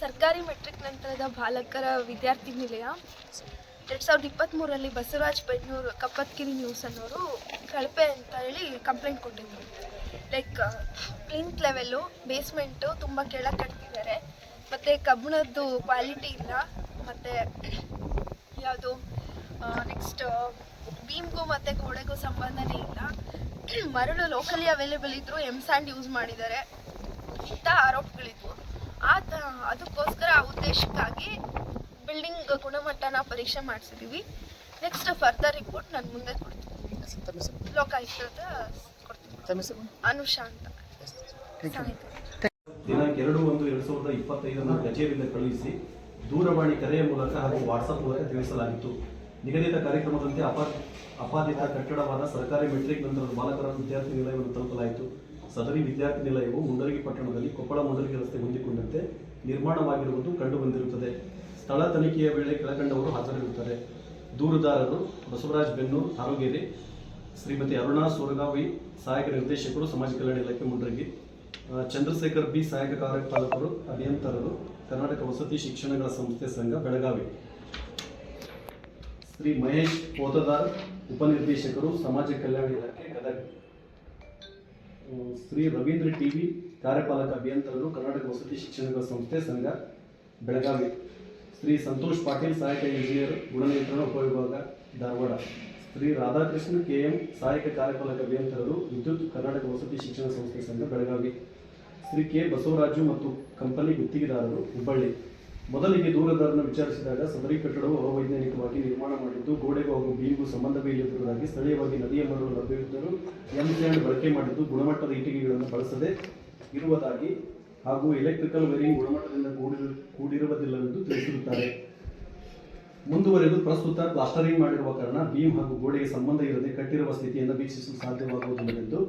ಸರ್ಕಾರಿ ಮೆಟ್ರಿಕ್ ನಂತರದ ಬಾಲಕರ ವಿದ್ಯಾರ್ಥಿ ನಿಲಯ. ಎರಡು ಸಾವಿರದ ಇಪ್ಪತ್ತ್ಮೂರಲ್ಲಿ ಬಸವರಾಜ್ ಬೆಣ್ಣೂರು ಕಪ್ಪತ್ಗಿರಿ ನ್ಯೂಸ್ ಅನ್ನೋರು ಕಳಪೆ ಅಂತ ಹೇಳಿ ಕಂಪ್ಲೇಂಟ್ ಕೊಟ್ಟಿದ್ರು. ಲೈಕ್ ಪ್ಲಿಂತ್ ಲೆವೆಲ್ಲು ಬೇಸ್ಮೆಂಟು ತುಂಬ ಕೆಳಗೆ ಕಟ್ತಿದ್ದಾರೆ. ಮತ್ತು ಕಬ್ಬಿಣದ್ದು ಕ್ವಾಲಿಟಿ ಇಲ್ಲ. ಮತ್ತು ಯಾವುದು ನೆಕ್ಸ್ಟ್ ಭೀಮ್ಗೂ ಮತ್ತು ಗೋಡೆಗೂ ಸಂಬಂಧನೇ ಇಲ್ಲ. ಮರಳು ಲೋಕಲಿ ಅವೈಲೇಬಲ್ ಇದ್ದರೂ ಎಂ ಸ್ಯಾಂಡ್ ಯೂಸ್ ಮಾಡಿದ್ದಾರೆ ಇಂಥ ಆರೋಪಗಳಿದ್ವು. ಆ ತ- ಅದಕ್ಕೋಸ್ಕರ ಆ ಉದ್ದೇಶಕ್ಕಾಗಿ ಬಿಲ್ಡಿಂಗ್ ಗುಣಮಟ್ಟನ ಪರೀಕ್ಷೆ ಮಾಡಿಸಿದೀವಿ. ನೆಕ್ಸ್ಟ್ ಫರ್ದರ್ ರಿಪೋರ್ಟ್ ನಾನು ಮುಂದೆ ಕೊಡ್ತೀನಿ. ಲೋಕಾಯುಕ್ತದ ಕೊಡ್ತೀನಿ. ಅನುಷಾ ಅಂತ. ದಿನಾಂಕ ಎರಡು ಒಂದು ಎರಡು ಸಾವಿರದ ಇಪ್ಪತ್ತೈದನ್ನು ಕಚೇರಿಯಿಂದ ಕಳುಹಿಸಿ ದೂರವಾಣಿ ಕರೆಯ ಮೂಲಕ ಹಾಗೂ ವಾಟ್ಸಪ್ ಮೂಲಕ ತಿಳಿಸಲಾಗಿತ್ತು. ನಿಗದಿತ ಕಾರ್ಯಕ್ರಮದಂತೆ ಅಪಾ ಅಪಾದಿತ ಕಟ್ಟಡವಾದ ಸರ್ಕಾರಿ ಮೆಟ್ರಿಕ್ ನಂತರದ ಬಾಲಕರ ವಿದ್ಯಾರ್ಥಿ ನಿಲಯವನ್ನು ತಲುಪಲಾಯಿತು. ಸದರಿ ವಿದ್ಯಾರ್ಥಿ ನಿಲಯವು ಮುಂಡರಗಿ ಪಟ್ಟಣದಲ್ಲಿ ಕೊಪ್ಪಳ ಮುಂಡರಗಿ ರಸ್ತೆ ಹೊಂದಿಕೊಂಡಂತೆ ನಿರ್ಮಾಣವಾಗಿರುವುದು ಕಂಡುಬಂದಿರುತ್ತದೆ. ಸ್ಥಳ ತನಿಖೆಯ ವೇಳೆ ಕೆಳಕಂಡವರು ಹಾಜರಿರುತ್ತಾರೆ. ದೂರುದಾರರು ಬಸವರಾಜ್ ಬೆನ್ನೂರು ಆರೋಗ್ಯರಿ ಶ್ರೀಮತಿ ಅರುಣಾ ಸೋರಗಾವಿ, ಸಹಾಯಕ ನಿರ್ದೇಶಕರು, ಸಮಾಜ ಕಲ್ಯಾಣ ಇಲಾಖೆ ಮುಂಡರಗಿ ಚಂದ್ರಶೇಖರ್ ಬಿ, ಸಹಾಯಕ ಕಾರ್ಯಪಾಲಕರು, ಅಭಿಯಂತರರು, ಕರ್ನಾಟಕ ವಸತಿ ಶಿಕ್ಷಣಗಳ ಸಂಸ್ಥೆ ಸಂಘ, ಬೆಳಗಾವಿ. ಶ್ರೀ ಮಹೇಶ್ ಪೋತದಾರ್, ಉಪನಿರ್ದೇಶಕರು, ಸಮಾಜ ಕಲ್ಯಾಣ ಇಲಾಖೆ, ಗದಗ. ಶ್ರೀ ರವೀಂದ್ರ ಟಿ ವಿ ಕಾರ್ಯಪಾಲಕ ಅಭಿಯಂತರರು ಕರ್ನಾಟಕ ವಸತಿ ಶಿಕ್ಷಣ ಸಂಸ್ಥೆ ಸಂಘ, ಬೆಳಗಾವಿ. ಶ್ರೀ ಸಂತೋಷ್ ಪಾಟೀಲ್, ಸಹಾಯಕ ಇಂಜಿನಿಯರ್ ಗುಣನಿಯಂತ್ರಣ ಉಪವಿಭಾಗ, ಧಾರವಾಡ. ಶ್ರೀ ರಾಧಾಕೃಷ್ಣ ಕೆ ಎಂ ಸಹಾಯಕ ಕಾರ್ಯಪಾಲಕ ಅಭಿಯಂತರರು ವಿದ್ಯುತ್ ಕರ್ನಾಟಕ ವಸತಿ ಶಿಕ್ಷಣ ಸಂಸ್ಥೆ ಸಂಘ, ಬೆಳಗಾವಿ. ಶ್ರೀ ಕೆ ಬಸವರಾಜು ಮತ್ತು ಕಂಪನಿ ಗುತ್ತಿಗೆದಾರರು ಹುಬ್ಬಳ್ಳಿ. ಮೊದಲಿಗೆ ದೂರದಾರನ್ನು ವಿಚಾರಿಸಿದಾಗ ಸದರಿ ಕಟ್ಟಡವು ಅವೈಜ್ಞಾನಿಕವಾಗಿ ನಿರ್ಮಾಣ ಮಾಡಿದ್ದು, ಗೋಡೆಗೂ ಹಾಗೂ ಬೀಮಿಗೂ ಸಂಬಂಧವೇ ಇಲ್ಲದಿರುವುದಾಗಿ ಸ್ಥಳೀಯವಾಗಿ ನದಿಯ ಮರಳು ಲಭ್ಯವಿದ್ದರೂ ಎಂಸಿಎಂಡ್ ಬಳಕೆ ಮಾಡಿದ್ದು ಗುಣಮಟ್ಟದ ಇಟ್ಟಿಗೆಗಳನ್ನು ಬಳಸದೆ ಇರುವುದಾಗಿ ಹಾಗೂ ಎಲೆಕ್ಟ್ರಿಕಲ್ ವೈರಿಂಗ್ ಗುಣಮಟ್ಟದಿಂದ ಕೂಡಿರು, ಕೂಡಿರುವುದಿಲ್ಲವೆಂದು ತಿಳಿಸಿರುತ್ತಾರೆ. ಮುಂದುವರೆದು ಪ್ರಸ್ತುತ ಪ್ಲಾಸ್ಟರಿಂಗ್ ಮಾಡಿರುವ ಕಾರಣ, ಬೀಮ್ ಹಾಗೂ ಗೋಡೆಗೆ ಸಂಬಂಧ ಇರದೆ ಕಟ್ಟಿರುವ ಸ್ಥಿತಿಯನ್ನು ವೀಕ್ಷಿಸಲು ಸಾಧ್ಯವಾಗುವುದಿಲ್ಲವೆಂದು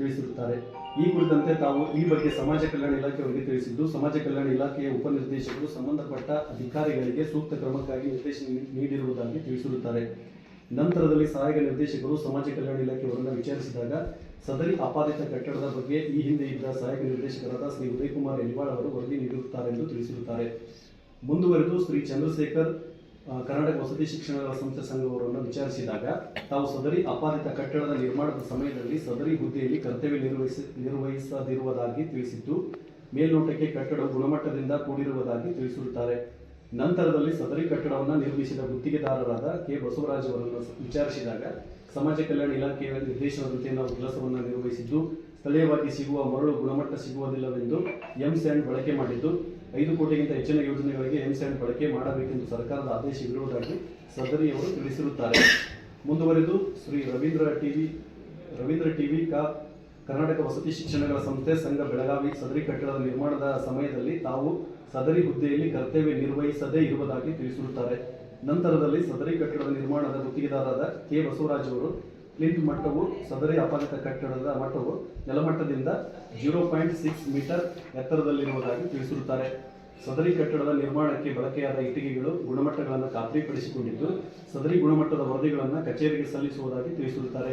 ತಿಳಿಸಿರುತ್ತಾರೆ. ಈ ಕುರಿತಂತೆ ತಾವು ಈ ಬಗ್ಗೆ ಸಮಾಜ ಕಲ್ಯಾಣ ಇಲಾಖೆಯವರಿಗೆ ತಿಳಿಸಿದ್ದು, ಸಮಾಜ ಕಲ್ಯಾಣ ಇಲಾಖೆಯ ಉಪನಿರ್ದೇಶಕರು ಸಂಬಂಧಪಟ್ಟ ಅಧಿಕಾರಿಗಳಿಗೆ ಸೂಕ್ತ ಕ್ರಮಕ್ಕಾಗಿ ನಿರ್ದೇಶನ ನೀಡಿರುವುದಾಗಿ ತಿಳಿಸಿರುತ್ತಾರೆ. ನಂತರದಲ್ಲಿ ಸಹಾಯಕ ನಿರ್ದೇಶಕರು ಸಮಾಜ ಕಲ್ಯಾಣ ಇಲಾಖೆಯವರನ್ನು ವಿಚಾರಿಸಿದಾಗ, ಸದರಿ ಆಪಾದಿತ ಕಟ್ಟಡದ ಬಗ್ಗೆ ಈ ಹಿಂದೆ ಇದ್ದ ಸಹಾಯಕ ನಿರ್ದೇಶಕರಾದ ಶ್ರೀ ಉದಯಕುಮಾರ್ ಎಲಿವಾಳ್ ಅವರು ವರದಿ ನೀಡಿರುತ್ತಾರೆಂದು ತಿಳಿಸಿರುತ್ತಾರೆ. ಮುಂದುವರೆದು ಶ್ರೀ ಚಂದ್ರಶೇಖರ್ ಕರ್ನಾಟಕ ವಸತಿ ಶಿಕ್ಷಣಗಳ ಸಂಸ್ಥೆ ಸಂಘವರನ್ನು ವಿಚಾರಿಸಿದಾಗ, ತಾವು ಸದರಿ ಅಪಾದಿತ ಕಟ್ಟಡದ ನಿರ್ಮಾಣದ ಸಮಯದಲ್ಲಿ ಸದರಿ ಹುದ್ದೆಯಲ್ಲಿ ಕರ್ತವ್ಯ ನಿರ್ವಹಿಸಿ, ನಿರ್ವಹಿಸದಿರುವುದಾಗಿ ತಿಳಿಸಿದ್ದು, ಮೇಲ್ನೋಟಕ್ಕೆ ಕಟ್ಟಡ ಗುಣಮಟ್ಟದಿಂದ ಕೂಡಿರುವುದಾಗಿ ತಿಳಿಸಿರುತ್ತಾರೆ. ನಂತರದಲ್ಲಿ ಸದರಿ ಕಟ್ಟಡವನ್ನು ನಿರ್ಮಿಸಿದ ಗುತ್ತಿಗೆದಾರರಾದ ಕೆ. ಬಸವರಾಜ್ ಅವರನ್ನು ವಿಚಾರಿಸಿದಾಗ, ಸಮಾಜ ಕಲ್ಯಾಣ ಇಲಾಖೆಯ ನಿರ್ದೇಶನದಂತೆ ನಾವು ಕೆಲಸವನ್ನು ನಿರ್ವಹಿಸಿದ್ದು, ಸ್ಥಳೀಯವಾಗಿ ಸಿಗುವ ಮರಳು ಗುಣಮಟ್ಟ ಸಿಗುವುದಿಲ್ಲವೆಂದು ಎಂ ಸ್ಯಾಂಡ್ ಬಳಕೆ ಮಾಡಿದ್ದು ಐದು ಕೋಟಿಗಿಂತ ಹೆಚ್ಚಿನ ಯೋಜನೆಗಳಿಗೆ ಎಂ ಸ್ಯಾಂಡ್ ಬಳಕೆ ಮಾಡಬೇಕೆಂದು ಸರ್ಕಾರದ ಆದೇಶವಿರುವುದಾಗಿ ಸದರಿಯವರು ತಿಳಿಸಿರುತ್ತಾರೆ. ಮುಂದುವರೆದು Shri Ravindra T V Ravindra T V ಕಾ, ಕರ್ನಾಟಕ ವಸತಿ ಶಿಕ್ಷಣಗಳ ಸಂಸ್ಥೆ ಸಂಘ ಬೆಳಗಾವಿ ಸದರಿ ಕಟ್ಟಡದ ನಿರ್ಮಾಣದ ಸಮಯದಲ್ಲಿ ತಾವು ಸದರಿ ಹುದ್ದೆಯಲ್ಲಿ ಕರ್ತವ್ಯ ನಿರ್ವಹಿಸದೇ ಇರುವುದಾಗಿ ತಿಳಿಸಿರುತ್ತಾರೆ. ನಂತರದಲ್ಲಿ ಸದರಿ ಕಟ್ಟಡದ ನಿರ್ಮಾಣದ ಗುತ್ತಿಗೆದಾರರಾದ ಕೆ ಬಸವರಾಜ್ ಅವರು ಪ್ಲಿಂತ್ ಮಟ್ಟವು, ಸದರಿ ಅಪಾದಿತ ಕಟ್ಟಡದ ಮಟ್ಟವು ನೆಲಮಟ್ಟದಿಂದ ಜೀರೋ ಪಾಯಿಂಟ್ ಸಿಕ್ಸ್ ಮೀಟರ್ ಎತ್ತರದಲ್ಲಿರುವುದಾಗಿ ತಿಳಿಸಿರುತ್ತಾರೆ. ಸದರಿ ಕಟ್ಟಡದ ನಿರ್ಮಾಣಕ್ಕೆ ಬಳಕೆಯಾದ ಇಟ್ಟಿಗೆಗಳು ಗುಣಮಟ್ಟಗಳನ್ನು ಖಾತ್ರಿಪಡಿಸಿಕೊಂಡಿದ್ದು, ಸದರಿ ಗುಣಮಟ್ಟದ ವರದಿಗಳನ್ನು ಕಚೇರಿಗೆ ಸಲ್ಲಿಸುವುದಾಗಿ ತಿಳಿಸಿರುತ್ತಾರೆ.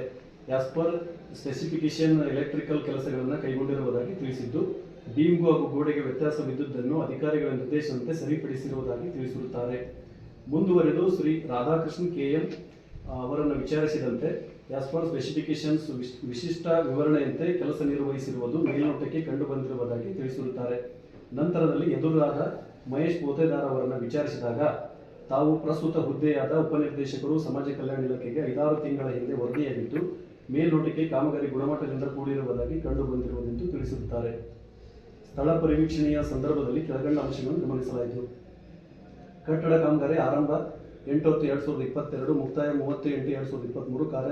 ಆಸ್ ಪರ್ ಸ್ಪೆಸಿಫಿಕೇಶನ್ ಎಲೆಕ್ಟ್ರಿಕಲ್ ಕೆಲಸಗಳನ್ನು ಕೈಗೊಂಡಿರುವುದಾಗಿ ತಿಳಿಸಿದ್ದು ಬೀಮ್ಗೂ ಹಾಗೂ ಗೋಡೆಗೆ ವ್ಯತ್ಯಾಸವಿದ್ದುದನ್ನು ಅಧಿಕಾರಿಗಳ ನಿರ್ದೇಶನದಂತೆ ಸರಿಪಡಿಸಿರುವುದಾಗಿ ತಿಳಿಸಿರುತ್ತಾರೆ. ಮುಂದುವರೆದು ಶ್ರೀ ರಾಧಾಕೃಷ್ಣ ಕೆ ಎಂ ಅವರನ್ನು ವಿಚಾರಿಸಿದಂತೆ ಆಸ್ ಪರ್ ಸ್ಪೆಸಿಫಿಕೇಶನ್ಸ್ ವಿಶಿಷ್ಟ ವಿವರಣೆಯಂತೆ ಕೆಲಸ ನಿರ್ವಹಿಸಿರುವುದು ಮೇಲ್ನೋಟಕ್ಕೆ ಕಂಡುಬಂದಿರುವುದಾಗಿ ತಿಳಿಸಿರುತ್ತಾರೆ. ನಂತರದಲ್ಲಿ ಎದುರಾದ ಮಹೇಶ್ ಪೋತೆದಾರ್ ಅವರನ್ನು ವಿಚಾರಿಸಿದಾಗ, ತಾವು ಪ್ರಸ್ತುತ ಹುದ್ದೆಯಾದ ಉಪನಿರ್ದೇಶಕರು ಸಮಾಜ ಕಲ್ಯಾಣ ಇಲಾಖೆಗೆ ಐದಾರು ತಿಂಗಳ ಹಿಂದೆ ವರದಿಯಾಗಿದ್ದು ಮೇಲ್ನೋಟಕ್ಕೆ ಕಾಮಗಾರಿ ಗುಣಮಟ್ಟದಿಂದ ಕೂಡಿರುವುದಾಗಿ ಕಂಡುಬಂದಿರುವುದೆಂದು ತಿಳಿಸಿರುತ್ತಾರೆ. ಸ್ಥಳ ಪರಿವೀಕ್ಷಣೆಯ ಸಂದರ್ಭದಲ್ಲಿ ಕೆಳಗಂಡ ಅಂಶಗಳನ್ನು ಗಮನಿಸಲಾಯಿತು. ಕಟ್ಟಡ ಕಾಮಗಾರಿ ಆರಂಭ ಎಂಟು ಹತ್ತು ಎರಡು ಸಾವಿರದ ಇಪ್ಪತ್ತೆರಡು ಮುಕ್ತಾಯ ಮೂವತ್ತು ಎಂಟು ಎರಡು ಸಾವಿರದ ಇಪ್ಪತ್ತ್ಮೂರು ಕಾರ್ಯ